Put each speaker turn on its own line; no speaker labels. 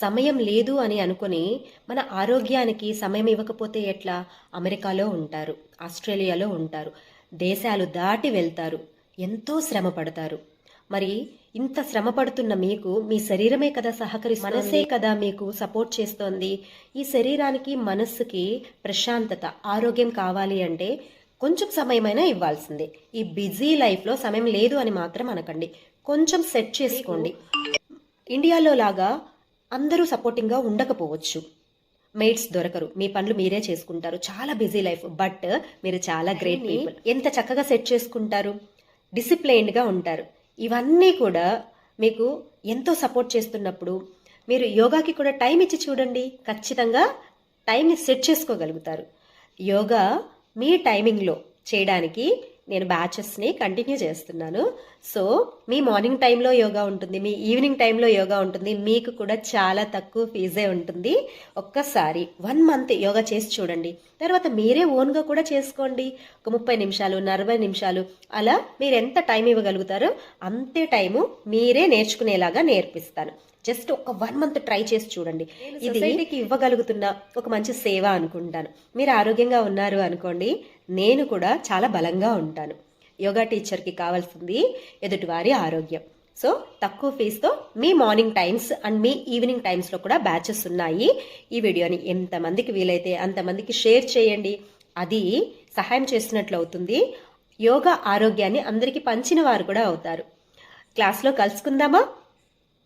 సమయం లేదు అని అనుకుని మన ఆరోగ్యానికి సమయం ఇవ్వకపోతే ఎట్లా? అమెరికాలో ఉంటారు ఆస్ట్రేలియాలో ఉంటారు దేశాలు దాటి వెళ్తారు ఎంతో శ్రమ పడతారు. మరి ఇంత శ్రమ పడుతున్న మీకు మీ శరీరమే కదా సహకరి మనసే కదా మీకు సపోర్ట్ చేస్తోంది? ఈ శరీరానికి మనస్సుకి ప్రశాంతత ఆరోగ్యం కావాలి అంటే కొంచెం సమయమైనా ఇవ్వాల్సిందే. ఈ బిజీ లైఫ్లో సమయం లేదు అని మాత్రం అనకండి. కొంచెం సెట్ చేసుకోండి. ఇండియాలో లాగా అందరూ సపోర్టింగ్గా ఉండకపోవచ్చు. మేట్స్ దొరకరు. మీ పనులు మీరే చేసుకుంటారు. చాలా బిజీ లైఫ్ బట్ మీరు చాలా గ్రేట్ పీపుల్ ఎంత చక్కగా సెట్ చేసుకుంటారు? డిసిప్లైన్డ్గా ఉంటారు. ఇవన్నీ కూడా మీకు ఎంతో సపోర్ట్ చేస్తున్నప్పుడు మీరు యోగాకి కూడా టైం ఇచ్చి చూడండి. ఖచ్చితంగా టైంని సెట్ చేసుకోగలుగుతారు. యోగా మీ టైమింగ్లో చేయడానికి నేను బ్యాచెస్ని కంటిన్యూ చేస్తున్నాను. సో మీ మార్నింగ్ టైంలో యోగా ఉంటుంది మీ ఈవినింగ్ టైంలో యోగా ఉంటుంది మీకు కూడా చాలా తక్కువ ఫీజే ఉంటుంది. ఒక్కసారి వన్ మంత్ యోగా చేసి చూడండి. తర్వాత మీరే ఓన్గా కూడా చేసుకోండి. ఒక ముప్పై నిమిషాలు నలభై నిమిషాలు అలా మీరు ఎంత టైం ఇవ్వగలుగుతారో అంతే టైము మీరే నేర్చుకునేలాగా నేర్పిస్తాను. జస్ట్ ఒక వన్ మంత్ ట్రై చేసి చూడండి. ఇది ఇవ్వగలుగుతున్న ఒక మంచి సేవ అనుకుంటాను. మీరు ఆరోగ్యంగా ఉన్నారు అనుకోండి నేను కూడా చాలా బలంగా ఉంటాను. యోగా టీచర్కి కావాల్సింది ఎదుటివారి ఆరోగ్యం. సో తక్కువ ఫీజుతో మీ మార్నింగ్ టైమ్స్ అండ్ మీ ఈవినింగ్ టైమ్స్లో కూడా బ్యాచెస్ ఉన్నాయి. ఈ వీడియోని ఎంతమందికి వీలైతే అంతమందికి షేర్ చేయండి. అది సహాయం చేసినట్లు అవుతుంది. యోగా ఆరోగ్యాన్ని అందరికీ పంచిన వారు కూడా అవుతారు. క్లాస్లో కలుసుకుందామా?